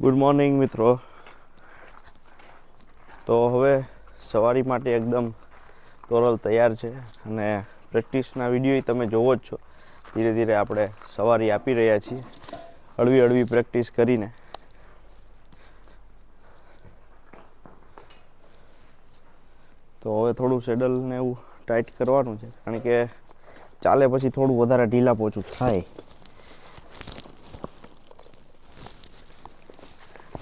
Good morning મિત્રો. તો હવે સવારી માટે એકદમ તોરલ તૈયાર છે અને પ્રેક્ટિસના વીડિયો તમે જોવો જ છો. ધીરે ધીરે આપણે સવારી આપી રહ્યા છીએ. હળવી હળવી પ્રેક્ટિસ કરીને. તો હવે થોડું સેડલ ને એવું ટાઈટ કરવાનું છે. કારણ કે ચાલે પછી થોડું વધારે ઢીલા પોચું થાય.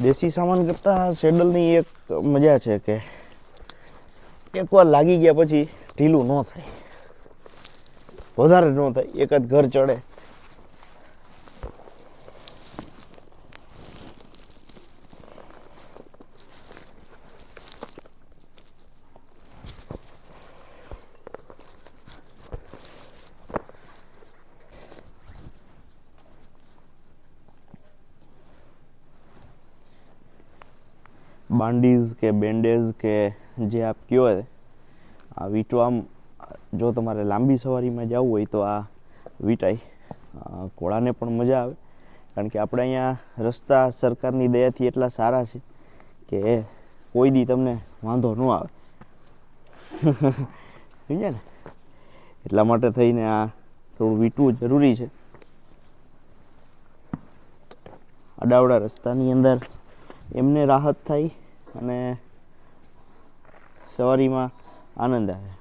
દેશી સામાન કરતાં સેડલની એક મજા છે કે એકવાર લાગી ગયા પછી ઢીલું ન થાય. વધારે ન થાય. એક જ ઘર ચડે. બાન્ડીઝ કે બેન્ડેજ કે જે આપ કહો આ વીંટવામ જો તમારે લાંબી સવારીમાં જવું હોય તો આ વીંટાય. ઘોડાને પણ મજા આવે. કારણ કે આપણે અહીંયા રસ્તા સરકારની દયાથી એટલા સારા છે કે કોઈ દી તમને વાંધો ન આવે. સમજ્યા ને? એટલા માટે થઈને આ થોડું વીંટવું જરૂરી છે. અડાવડા રસ્તાની અંદર એમને રાહત થાય. અને સવારીમાં આનંદ આવે.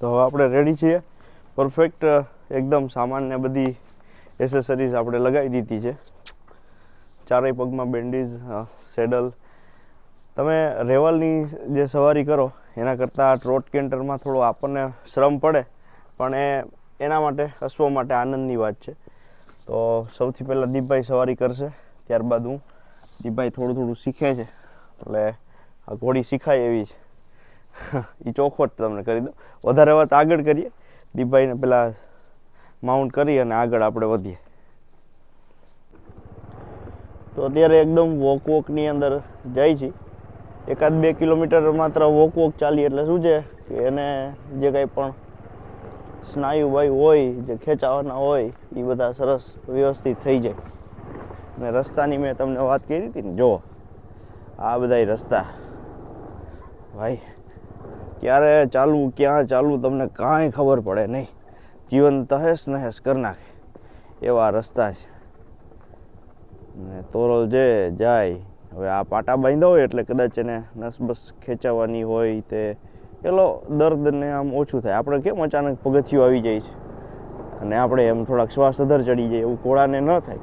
તો હવે આપણે રેડી છીએ. પરફેક્ટ એકદમ સામાન ને બધી એસેસરીઝ આપણે લગાવી દીધી છે. ચારેય પગમાં બેન્ડેજ સેડલ. તમે રેવલની જે સવારી કરો, એના કરતાં ટ્રોટ કેન્ટરમાં થોડો આપણને શ્રમ પડે, પણ એ, એના માટે અશ્વ માટે આનંદની વાત છે. તો સૌથી પહેલાં દીપભાઈ સવારી કરશે, ત્યારબાદ હું દીપભાઈ થોડું થોડું શીખે છે. એટલે આ ઘોડી શીખાય એવી છે એ ચોખવટ તમને કરી દો વધારે વાત આગળ કરીએ. દીપભાઈને પહેલાં માઉન્ટ કરી અને આગળ આપણે વધીએ. તો અત્યારે એકદમ વોક વોકની અંદર જાય છે. એકાદ બે કિલોમીટર માત્ર વોક વોક ચાલીએ એટલે શું છે કે એને જે કંઈ પણ સ્નાયુ વાયુ હોય, જે ખેંચાવાના હોય એ બધા સરસ વ્યવસ્થિત થઈ જાય. અને રસ્તાની મેં તમને વાત કરી હતી ને જો આ બધાય રસ્તા. ભાઈ, ક્યારે ચાલવું, ક્યાં ચાલવું, તમને કાંઈ ખબર પડે નહીં. જીવન તહેસ નહેસ કરી નાખે. એવા રસ્તા છે. ને તોરલ જે જાય, હવે આ પાટા બાંધ્યા હોય એટલે કદાચ એને નસબસ ખેંચાવાની હોય તે પેલો દર્દને આમ ઓછું થાય. આપણે કેમ અચાનક પગથિયું આવી જાય છે? અને આપણે એમ થોડાક શ્વાસ અધર ચડી જાય એવું કોળાને ન થાય.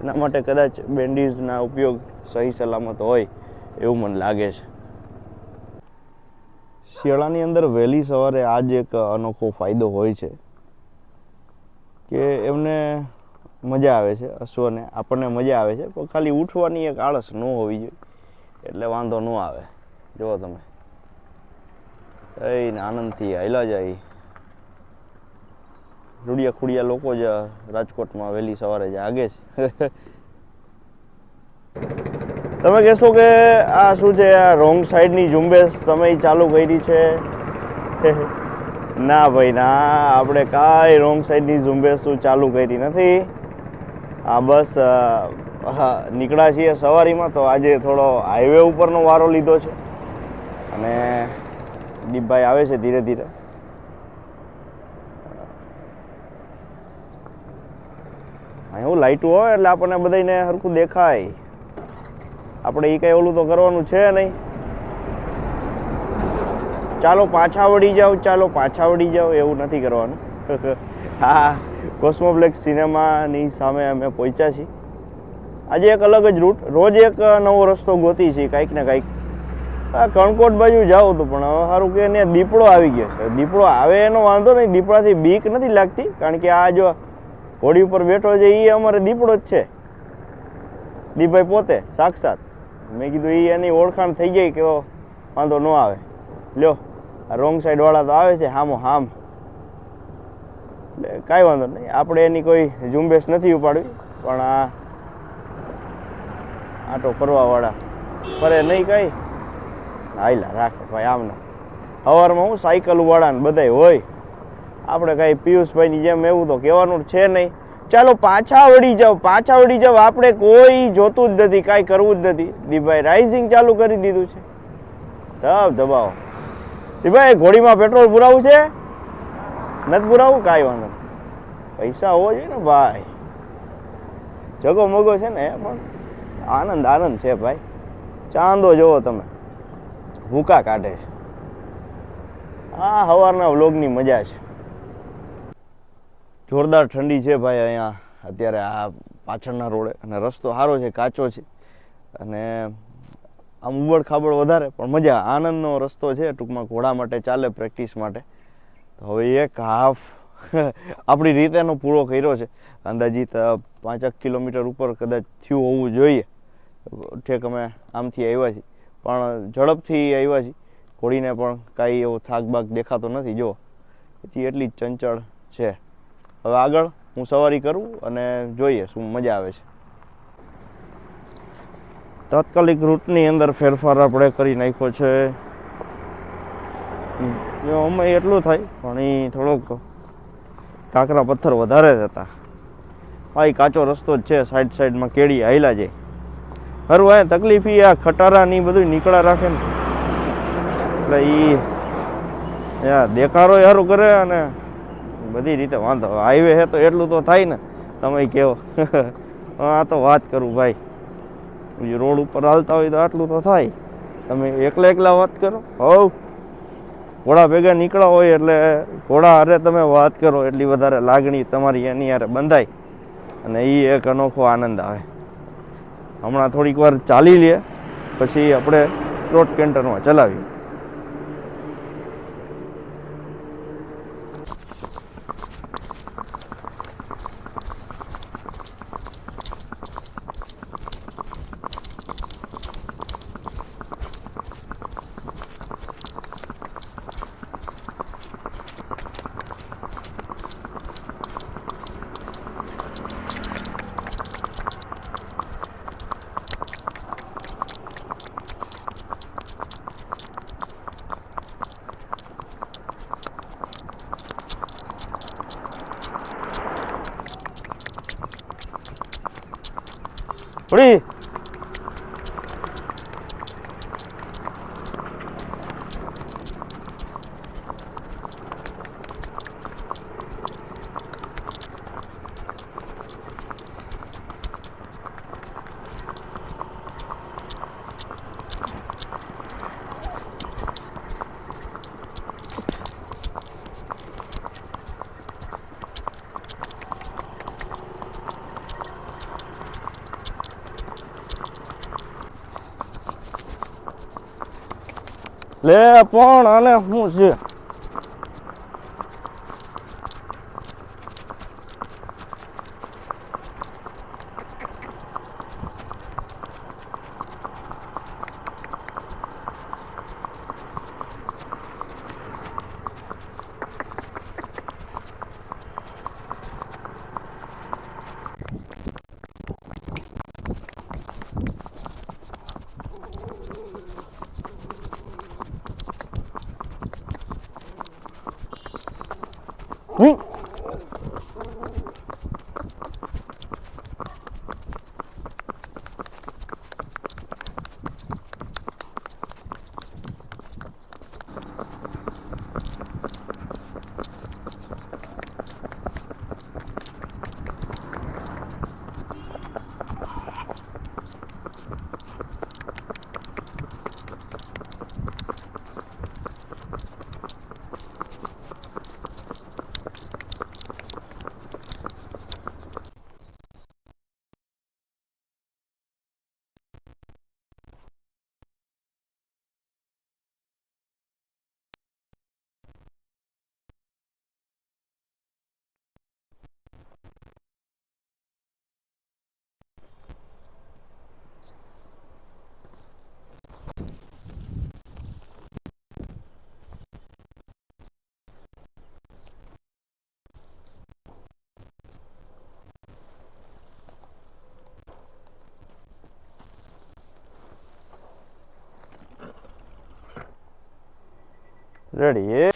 એના માટે કદાચ બેન્ડીઝના ઉપયોગ સહી સલામત હોય એવું મને લાગે છે. શિયાળાની અંદર વહેલી સવારે આ જ એક અનોખો ફાયદો હોય છે કે એમને મજા આવે છે અશ્વને આપણને મજા આવે છે, પણ ખાલી ઉઠવાની એક આળસ ન હોવી જોઈએ. એટલે વાંધો ન આવે. જુઓ તમે. કઈને આનંદથી હાલ્યા જાય રૂડિયા ખુડિયા લોકો જ રાજકોટમાં વહેલી સવારે જ આગે છે. તમે કહેશો કે આ શું છે, આ રોંગ સાઈડની ઝુંબેશ તમે ચાલુ કરી છે? ના ભાઈ, ના. આપણે કાંઈ રોંગ સાઈડની ઝુંબેશ ચાલુ કરી નથી. આ બસ નીકળ્યા છીએ સવારીમાં, તો આજે થોડો હાઈવે ઉપરનો વારો લીધો છે. અને દીપભાઈ આવે છે ધીરે ધીરે. એવું લાઇટું હોય એટલે આપણને બધાને સરખું દેખાય. આપણે એ કંઈ ઓલું તો કરવાનું છે નહીં. ચાલો પાછા વળી જાઓ, ચાલો પાછા વળી જાઓ, એવું નથી કરવાનું. હા કોસ્મોપ્લેક્સ સિનેમાની સામે અમે પહોંચ્યા છીએ. આજે એક અલગ જ રૂટ રોજ એક નવો રસ્તો ગોતી છે કાંઈક ને કાંઈક. આ કણકોટ બાજુ જાઉં તો પણ હવે સારું કે ને દીપડો આવી ગયો છે. દીપડો આવે એનો વાંધો નહીં, દીપડાથી બીક નથી લાગતી, કારણ કે આ જો હોડી ઉપર બેઠો છે એ અમારે દીપડો જ છે. દીપભાઈ પોતે, સાક્ષાત. મેં કીધું એ એની ઓળખાણ થઈ ગઈ કે વાંધો ન આવે. લ્યો, આ રોંગ સાઈડવાળા તો આવે છે, હામો હામ. એટલે કાંઈ વાંધો નહીં. આપણે એની કોઈ ઝુંબેશ નથી ઉપાડવી, પણ આ આટો કરવાવાળા ફરે નહીં કાંઈ. હાઈલા રાખે ભાઈ આમને સવારમાં હું સાયકલ વાળા ને બધાય હોય. આપણે કાંઈ પિયુષભાઈની જેમ એવું તો કહેવાનું છે નહીં. ચાલો પાછા વળી જાવ પાછા વળી જાવ આપણે કોઈ જોતું જ નથી, કાંઈ કરવું જ નથી. દીભાઈ રાઇઝિંગ ચાલુ કરી દીધું છે. ધબ દબાવો દીભાઈ ઘોડીમાં પેટ્રોલ પુરાવું છે? નથી પુરાવું, કાંઈ વાંધો પૈસા હોવો જોઈએ ને ભાઈ. જગો મગો છે ને, પણ આનંદ આનંદ છે ભાઈ. ચાંદો જોવો તમે. ભૂકા કાઢે છે. આ સવારના વ્લોગની મજા છે. જોરદાર ઠંડી છે ભાઈ અહીંયા. અત્યારે આ પાછળના રોડે. અને રસ્તો સારો છે, કાચો છે. અને આમ ઉબડ ખાબડ વધારે, પણ મજા. આનંદનો રસ્તો છે, ટૂંકમાં ઘોડા માટે ચાલે, પ્રેક્ટિસ માટે. હવે એક હાફ આપણી રીતે એનો પૂરો કર્યો છે. અંદાજિત પાંચેક કિલોમીટર ઉપર કદાચ થયું હોવું જોઈએ. ઠેક અમે આમથી આવ્યા છીએ. પણ ઝડપથી આવ્યા છીએ. ઘોડીને પણ કાંઈ એવો થાક બાક દેખાતો નથી. જો પછી એટલી જ ચંચળ છે. હવે આગળ હું સવારી કરું અને જોઈએ શું મજા આવે છે. તાત્કાલિક રૂટની અંદર ફેરફાર આપણે કરી નાખ્યો છે. જો, અમે એટલું થાય, પણ એ થોડોક કાંકરા પથ્થર વધારે હતા. હા કાચો રસ્તો જ છે, સાઈડ સાઈડમાં કેળી હાયલા જાય ખરું, હા, તકલીફ એ આ ખટારા ને બધું નીકળા રાખે ને. એટલે યા દેખાડો સારું કરે અને બધી રીતે વાંધો. હાઈવે છે તો એટલું તો થાય ને, તમે કહો આ તો વાત કરું, ભાઈ. રોડ ઉપર હાલતા હોય તો આટલું તો થાય. તમે એકલા એકલા વાત કરો. હવ ઘોડા ભેગા નીકળ્યા હોય એટલે ઘોડા હારે તમે વાત કરો, એટલી વધારે લાગણી તમારી એની હારે બંધાય. અને એ એક અનોખો આનંદ આવે. હમણાં થોડીક વાર ચાલી લે, પછી આપણે ટ્રોટ કેન્ટરમાં ચલાવીએ. 우리 લે પણ આને શું છે રેડી એ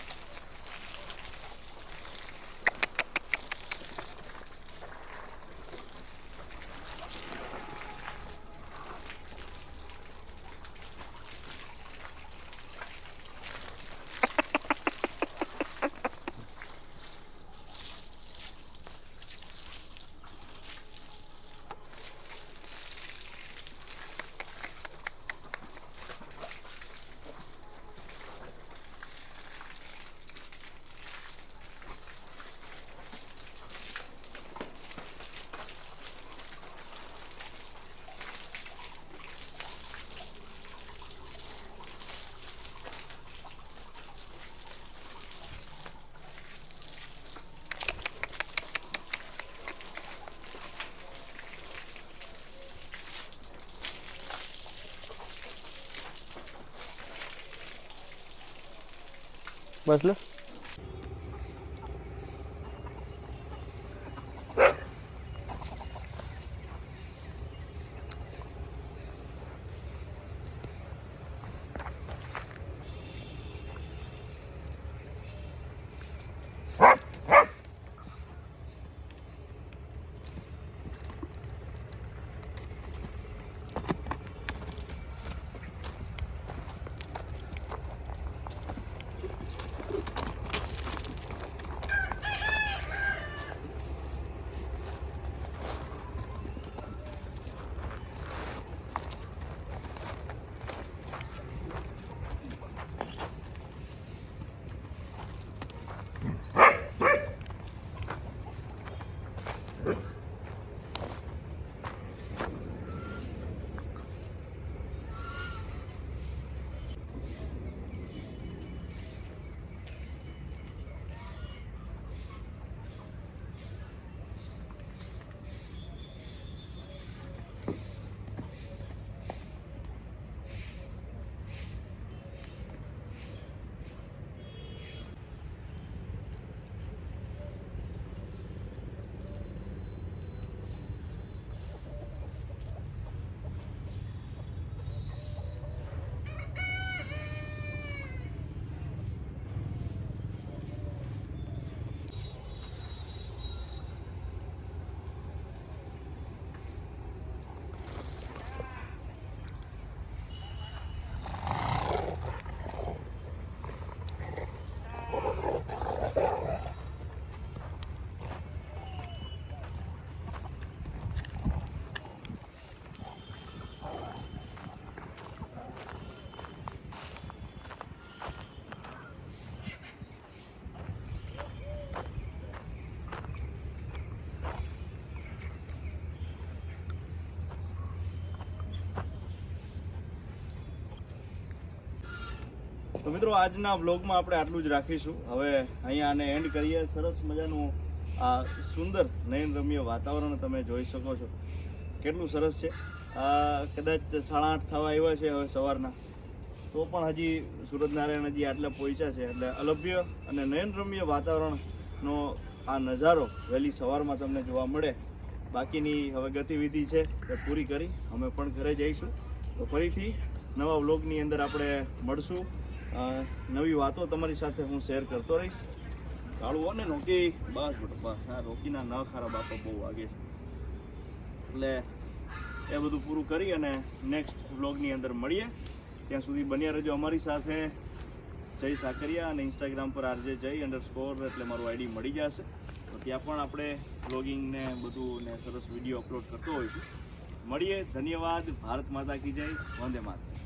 બસ તો મિત્રો, આજના વ્લોગમાં આપણે આટલું જ રાખીશું. હવે અહીંયા આને એન્ડ કરીએ. સરસ મજાનું આ સુંદર, નયનરમ્ય વાતાવરણ તમે જોઈ શકો છો. કેટલું સરસ છે. કદાચ સાડા આઠ થવા આવ્યા છે હવે સવારના. તો પણ હજી સુરતનારાયણ હજી આટલા પહોંચ્યા છે. એટલે અલભ્ય અને નયનરમ્ય વાતાવરણનો આ નજારો વહેલી સવારમાં તમને જોવા મળે. બાકીની હવે ગતિવિધિ છે એ પૂરી કરી. અમે પણ ઘરે જઈશું. તો ફરીથી નવા વ્લોગની અંદર આપણે મળશું. નવી વાતો તમારી સાથે હું શેર કરતો રહીશ. કાળું હોય ને રોકી બસ બસ. આ રોકીના ન ખરાબ બાપા, બહુ વાગે છે. એટલે એ બધું પૂરું કરી અને નેક્સ્ટ વ્લોગની અંદર મળીએ. ત્યાં સુધી બન્યા રહેજો અમારી સાથે. જય સાકરિયા અને ઇન્સ્ટાગ્રામ પર આરજે જય અંડર સ્કોર એટલે મારું આઈડી મળી જશે. તો ત્યાં પણ આપણે વ્લોગિંગ ને બધું ને સરસ વીડિયો અપલોડ કરતો હોઈશું. મળીએ. ધન્યવાદ. ભારત માતા કી જય. વંદે માતા